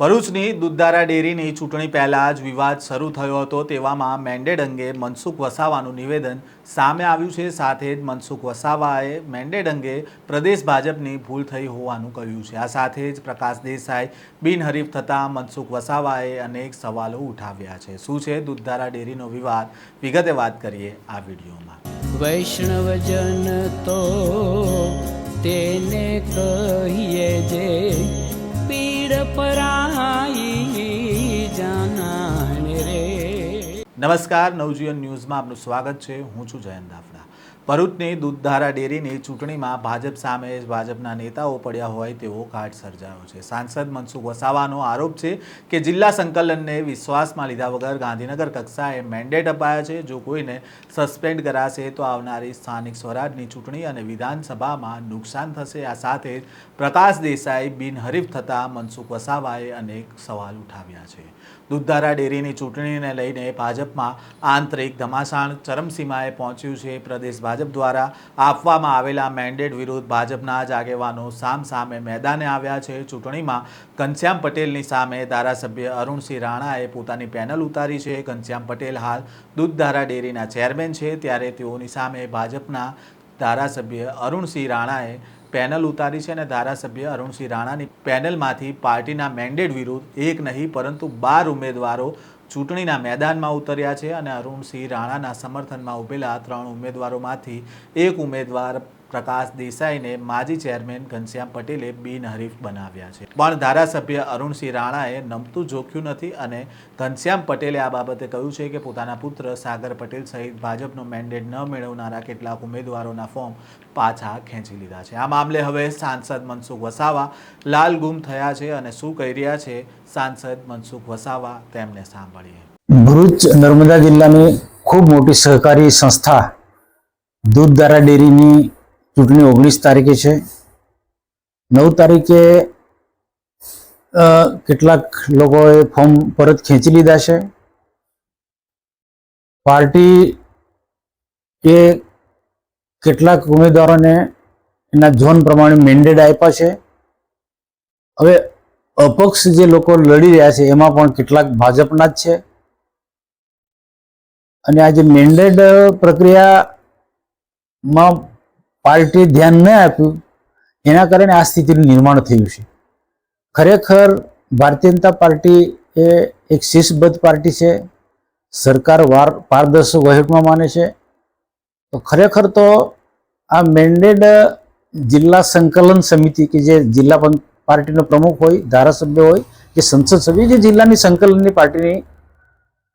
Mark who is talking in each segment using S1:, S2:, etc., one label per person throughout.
S1: ભરૂચની દૂધધારા ડેરીની ચૂંટણી પહેલાં જ વિવાદ શરૂ થયો હતો. તેવામાં મેન્ડેટ અંગે મનસુખ વસાવાનું નિવેદન સામે આવ્યું છે. સાથે જ મનસુખ વસાવાએ મેન્ડેટ અંગે પ્રદેશ ભાજપની ભૂલ થઈ હોવાનું કહ્યું છે. આ સાથે જ પ્રકાશ દેસાઈ બિનહરીફ થતાં મનસુખ વસાવાએ અનેક સવાલો ઉઠાવ્યા છે. શું છે દૂધધારા ડેરીનો વિવાદ? વિગતે વાત કરીએ આ વિડીયોમાં.
S2: વૈષ્ણવજન તો તેને કહીએ જે પીડ પરાઈ જાનાને રે.
S1: નમસ્કાર નવજીવન ન્યૂઝમાં આપનું સ્વાગત છે. હું છું જયંત દાફડા. ભરૂચની દૂધધારા ડેરીની ચૂંટણીમાં ભાજપ સામે જ ભાજપના નેતાઓ પડ્યા હોય તેવો ઘાટ સર્જાયો છે. સાંસદ મનસુખ વસાવાનો આરોપ છે કે જિલ્લા સંકલનને વિશ્વાસમાં લીધા વગર ગાંધીનગર કક્ષાએ મેન્ડેટ અપાયા છે. જો કોઈને સસ્પેન્ડ કરાશે તો આવનારી સ્થાનિક સ્વરાજની ચૂંટણી અને વિધાનસભામાં નુકસાન થશે. આ સાથે પ્રકાશ દેસાઈ બિનહરીફ થતાં મનસુખ વસાવાએ અનેક સવાલ ઉઠાવ્યા છે. દૂધધારા ડેરીની ચૂંટણીને લઈને ભાજપમાં આંતરિક ધમાસાણ ચરમસીમાએ પહોંચ્યું છે. પ્રદેશ ભાજપ દ્વારા આપવામાં આવેલા મેન્ડેટ વિરુદ્ધ ભાજપના જ આગેવાનો સામ સામે મેદાને આવ્યા છે. ચૂંટણીમાં ઘનશ્યામ પટેલની સામે ધારાસભ્ય અરુણસિંહ રાણાએ પોતાની પેનલ ઉતારી છે. ઘનશ્યામ પટેલ હાલ દૂધધારા ડેરીના ચેરમેન છે. ત્યારે તેઓની સામે ભાજપના ધારાસભ્ય અરુણસિંહ રાણાએ પેનલ ઉતારી છે અને ધારાસભ્ય અરુણસિંહ રાણાની પેનલમાંથી પાર્ટીના મેન્ડેટ વિરુદ્ધ એક નહીં, પરંતુ બાર ઉમેદવારો ચૂંટણીના મેદાનમાં ઉતર્યા છે અને અરુણસિંહ રાણાના સમર્થનમાં ઉભેલા ત્રણ ઉમેદવારોમાંથી એક ઉમેદવાર પ્રકાશ દેસાઈને માજી ચેરમેન ઘનશ્યામ પટેલે બિનહરીફ બનાવ્યા છે. પણ ધારાસભ્ય અરુણસિંહ રાણાએ નમતું જોખ્યું નથી અને ઘનશ્યામ પટેલે આ બાબતે કહ્યું છે કે પોતાના પુત્ર સાગર પટેલ સહિત ભાજપનો મેન્ડેટ ન મેળવનારા કેટલાક ઉમેદવારોના ફોર્મ પાછા ખેંચી લીધા છે. આ મામલે હવે સાંસદ મનસુખ વસાવા લાલ ગુમ થયા છે અને શું કહી રહ્યા છે સાંસદ મનસુખ વસાવા તેમને સાંભળીએ.
S3: ભરૂચ નર્મદા જિલ્લાની ખૂબ મોટી સહકારી સંસ્થા દૂધધારા ડેરીની ચૂંટણી ઓગણીસ તારીખે છે. નવ તારીખે કેટલાક લોકોએ ફોર્મ પરત ખેંચી લીધા છે. પાર્ટી એ કેટલાક ઉમેદવારોને એના ઝોન પ્રમાણે મેન્ડેટ આપ્યા છે. હવે અપક્ષ જે લોકો લડી રહ્યા છે, એમાં પણ કેટલાક ભાજપના જ છે. અને આ જે મેન્ડેટ પ્રક્રિયામાં પાર્ટીએ ધ્યાન ન આપ્યું, એના કારણે આ સ્થિતિનું નિર્માણ થયું છે. ખરેખર ભારતીય જનતા પાર્ટી એ એક શિસ્તબદ્ધ પાર્ટી છે, સરકાર વાર પારદર્શક વહીવટમાં માને છે. તો ખરેખર તો આ મેન્ડેડ જિલ્લા સંકલન સમિતિ કે જે જિલ્લા પાર્ટીનો પ્રમુખ હોય, ધારાસભ્ય હોય કે સંસદ સભ્ય જે જિલ્લાની સંકલનની પાર્ટીની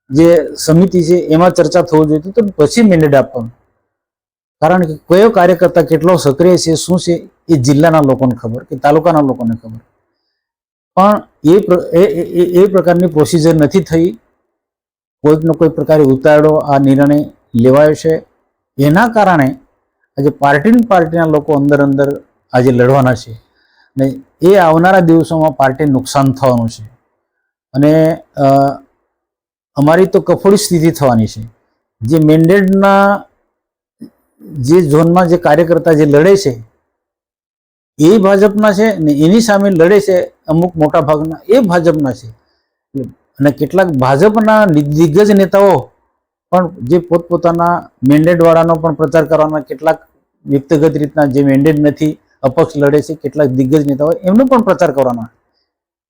S3: જે સમિતિ છે, એમાં ચર્ચા થવું જોઈએ તો પછી મેન્ડેટ આપવાનું. કારણ કે કયો કાર્યકર્તા કેટલો સક્રિય છે, શું છે, એ જિલ્લાના લોકોને ખબર, કે તાલુકાના લોકોને ખબર. પણ એ એ- પ્રકારની પ્રોસિજર નથી થઈ. કોઈકનો કોઈ પ્રકારે ઉતારડો આ નિર્ણય લેવાયો છે. એના કારણે આજે પાર્ટી પાર્ટીના લોકો અંદર અંદર આજે લડવાના છે. ને એ આવનારા દિવસોમાં પાર્ટી નુકસાન થવાનું છે. અને અમારી તો કફોડી સ્થિતિ થવાની છે. જે મેન્ડેટના જે ઝોનમાં જે કાર્યકર્તા જે લડે છે, એ ભાજપના છે ને એની સામે લડે છે અમુક મોટા ભાગના, એ ભાજપના છે. અને કેટલાક ભાજપના દિગ્ગજ નેતાઓ પણ જે પોતપોતાના મેન્ડેટવાળાનો પણ પ્રચાર કરવાના કેટલાક વ્યક્તિગત રીતના જે મેન્ડેટ નથી, અપક્ષ લડે છે, કેટલાક દિગ્ગજ નેતાઓ એમનો પણ પ્રચાર કરવાના.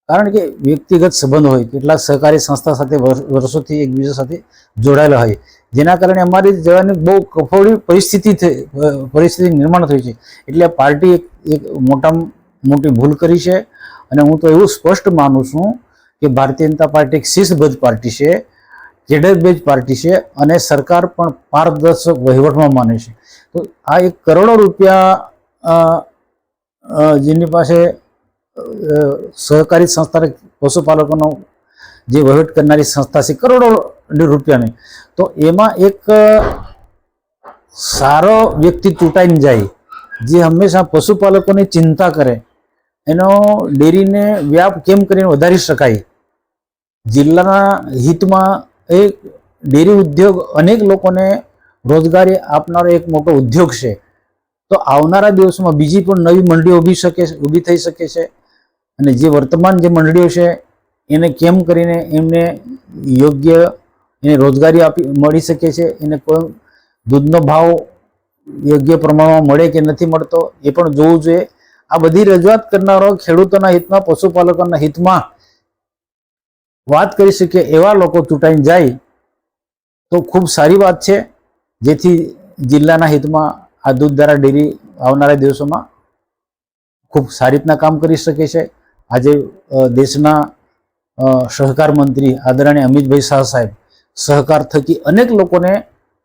S3: કારણ કે વ્યક્તિગત સંબંધ હોય, કેટલાક સહકારી સંસ્થા સાથે વર્ષોથી એકબીજા સાથે જોડાયેલા હોય. જેના કારણે અમારી જવાની બહુ કફોડી પરિસ્થિતિ થઈ પરિસ્થિતિ નિર્માણ થઈ છે. એટલે પાર્ટી એક મોટા મોટી ભૂલ કરી છે. અને હું તો એવું સ્પષ્ટ માનું છું કે ભારતીય જનતા પાર્ટી એક શિસ્તબદ્ધ પાર્ટી છે કેડરબેજ પાર્ટી છે અને સરકાર પણ પારદર્શક વહીવટમાં માને છે. તો આ એક કરોડો રૂપિયા જેની પાસે સહકારી સંસ્થા પશુપાલકોનો જે વહીવટ કરનારી સંસ્થા છે, કરોડો રૂપિયાની. તો એમાં એક સારો વ્યક્તિ તૂટાઈને જાય, જે હંમેશા પશુપાલકોની ચિંતા કરે, એનો ડેરીને વ્યાપ કેમ કરીને વધારી શકાય? જિલ્લાના હિતમાં એ ડેરી ઉદ્યોગ અનેક લોકોને રોજગારી આપનારો એક મોટો ઉદ્યોગ છે. તો આવનારા દિવસોમાં બીજી પણ નવી મંડળીઓ ઊભી શકે ઊભી થઈ શકે છે. અને જે વર્તમાન જે મંડળીઓ છે એને કેમ કરીને એમને યોગ્ય એને રોજગારી આપી મળી શકે છે? એને કોઈ દૂધનો ભાવ યોગ્ય પ્રમાણમાં મળે કે નથી મળતો? એ પણ જોવું જોઈએ. આ બધી રજૂઆત કરનારો ખેડૂતોના હિતમાં, પશુપાલકોના હિતમાં વાત કરી શકીએ એવા લોકો ચૂંટાઈને જાય તો ખૂબ સારી વાત છે. જેથી જિલ્લાના હિતમાં આ દૂધ દ્વારા ડેરી આવનારા દિવસોમાં ખૂબ સારી રીતના કામ કરી શકે છે. આજે દેશના સહકાર મંત્રી આદરણીય અમિતભાઈ શાહ સાહેબ સહકાર થકી અનેક લોકોને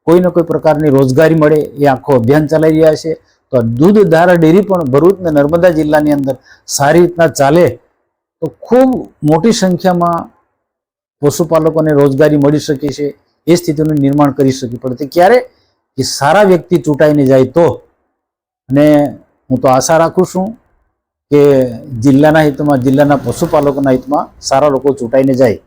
S3: કોઈ ને કોઈ પ્રકારની રોજગારી મળે એ આખો અભિયાન ચલાવી રહ્યા છે. તો દૂધ ધારા ડેરી પણ ભરૂચ અને નર્મદા જિલ્લાની અંદર સારી રીતના ચાલે તો ખૂબ મોટી સંખ્યામાં પશુપાલકોને રોજગારી મળી શકે છે, એ સ્થિતિનું નિર્માણ કરી શકી. પડે ક્યારે કે સારા વ્યક્તિ ચૂંટાઈને જાય તો? અને હું તો આશા રાખું છું કે જિલ્લાના હિતમાં જિલ્લાના પશુપાલકોના હિતમાં સારા લોકો ચૂંટાઈને જાય.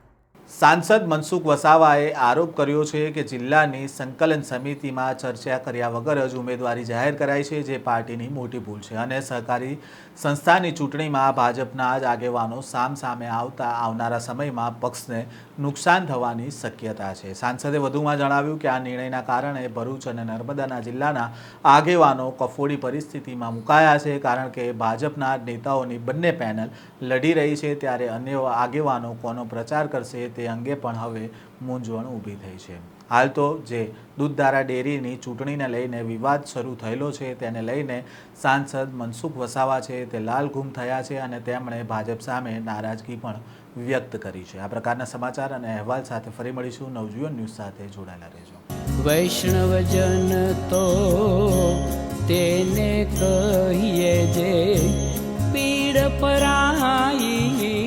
S1: સાંસદ મનસુખ વસાવાએ આરોપ કર્યો છે કે જિલ્લાની સંકલન સમિતિમાં ચર્ચા કર્યા વગર જ ઉમેદવારી જાહેર કરાઈ છે, જે પાર્ટીની મોટી ભૂલ છે અને સહકારી સંસ્થાની ચૂંટણીમાં ભાજપના જ આગેવાનો સામસામે આવતા આવનારા સમયમાં પક્ષને નુકસાન થવાની શક્યતા છે. સાંસદે વધુમાં જણાવ્યું કે આ નિર્ણયના કારણે ભરૂચ અને નર્મદાના જિલ્લાના આગેવાનો કફોડી પરિસ્થિતિમાં મુકાયા છે, કારણ કે ભાજપના નેતાઓની બંને પેનલ લડી રહી છે, ત્યારે અન્ય આગેવાનો કોનો પ્રચાર કરશે તે અંગે પણ હવે મૂંઝવણ ઊભી થઈ છે. હાલ તો જે દૂધધારા ડેરીની ચૂંટણીને લઈને વિવાદ શરૂ થયેલો છે તેને લઈને સાંસદ મનસુખ વસાવા છે તે લાલઘૂમ થયા છે અને તેમણે ભાજપ સામે નારાજગી પણ વ્યક્ત કરી છે. આ પ્રકારના સમાચાર અને અહેવાલ સાથે ફરી મળીશું. નવજીવન ન્યૂઝ સાથે જોડાયેલા રહેજો.
S2: વૈષ્ણવજન તો તેને કહીએ જે પીડ પરાઈ